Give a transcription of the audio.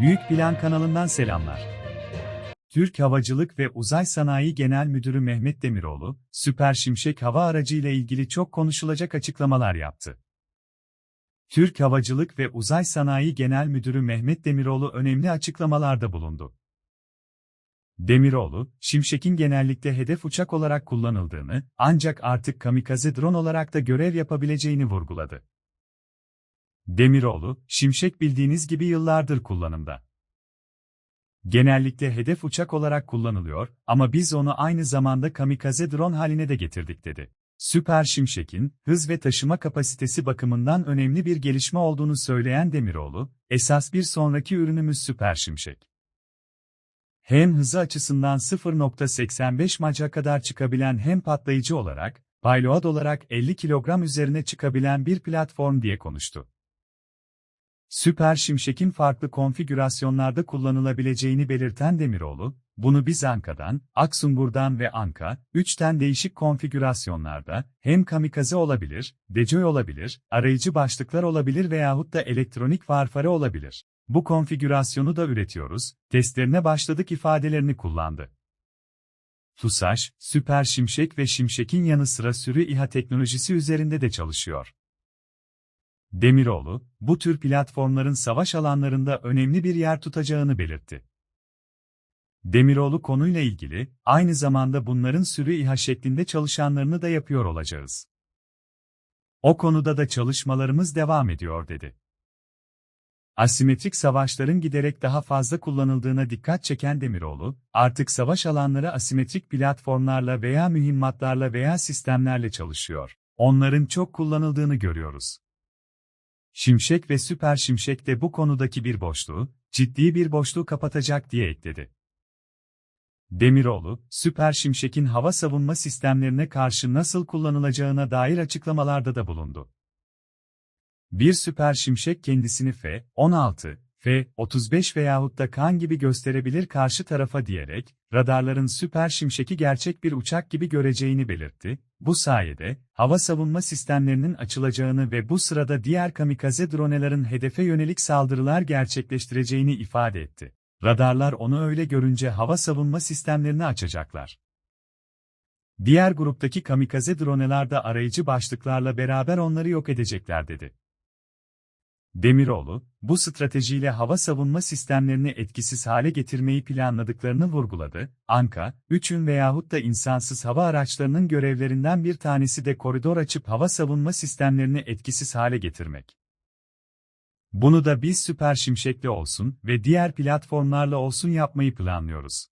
Büyük Plan kanalından selamlar. Türk Havacılık ve Uzay Sanayi Genel Müdürü Mehmet Demiroğlu, Süper Şimşek hava aracı ile ilgili çok konuşulacak açıklamalar yaptı. Türk Havacılık ve Uzay Sanayi Genel Müdürü Mehmet Demiroğlu önemli açıklamalarda bulundu. Demiroğlu, Şimşek'in genellikle hedef uçak olarak kullanıldığını, ancak artık kamikaze drone olarak da görev yapabileceğini vurguladı. Demiroğlu, Şimşek bildiğiniz gibi yıllardır kullanımda. Genellikle hedef uçak olarak kullanılıyor ama biz onu aynı zamanda kamikaze drone haline de getirdik dedi. Süper Şimşek'in, hız ve taşıma kapasitesi bakımından önemli bir gelişme olduğunu söyleyen Demiroğlu, esas bir sonraki ürünümüz Süper Şimşek. Hem hızı açısından 0.85 maca kadar çıkabilen hem patlayıcı olarak, payload olarak 50 kilogram üzerine çıkabilen bir platform diye konuştu. Süper Şimşek'in farklı konfigürasyonlarda kullanılabileceğini belirten Demiroğlu, bunu biz Anka'dan, Aksungur'dan ve Anka, 3'ten değişik konfigürasyonlarda, hem kamikaze olabilir, decoy olabilir, arayıcı başlıklar olabilir veyahut da elektronik varfare olabilir. Bu konfigürasyonu da üretiyoruz, testlerine başladık ifadelerini kullandı. TUSAŞ, Süper Şimşek ve Şimşek'in yanı sıra sürü İHA teknolojisi üzerinde de çalışıyor. Demiroğlu, bu tür platformların savaş alanlarında önemli bir yer tutacağını belirtti. Demiroğlu konuyla ilgili, aynı zamanda bunların sürü İHA şeklinde çalışanlarını da yapıyor olacağız. O konuda da çalışmalarımız devam ediyor dedi. Asimetrik savaşların giderek daha fazla kullanıldığına dikkat çeken Demiroğlu, artık savaş alanları asimetrik platformlarla veya mühimmatlarla veya sistemlerle çalışıyor. Onların çok kullanıldığını görüyoruz. Şimşek ve Süper Şimşek de bu konudaki bir boşluğu, ciddi bir boşluğu kapatacak diye ekledi. Demiroğlu, Süper Şimşek'in hava savunma sistemlerine karşı nasıl kullanılacağına dair açıklamalarda da bulundu. Bir Süper Şimşek kendisini F-16, F-35 veyahut da kan gibi gösterebilir karşı tarafa diyerek, radarların Süper Şimşek'i gerçek bir uçak gibi göreceğini belirtti, bu sayede, hava savunma sistemlerinin açılacağını ve bu sırada diğer kamikaze dronelerin hedefe yönelik saldırılar gerçekleştireceğini ifade etti. Radarlar onu öyle görünce hava savunma sistemlerini açacaklar. Diğer gruptaki kamikaze droneler de arayıcı başlıklarla beraber onları yok edecekler dedi. Demiroğlu, bu stratejiyle hava savunma sistemlerini etkisiz hale getirmeyi planladıklarını vurguladı. Anka, 3'ün veyahut da insansız hava araçlarının görevlerinden bir tanesi de koridor açıp hava savunma sistemlerini etkisiz hale getirmek. Bunu da biz Süper Şimşek'le olsun ve diğer platformlarla olsun yapmayı planlıyoruz.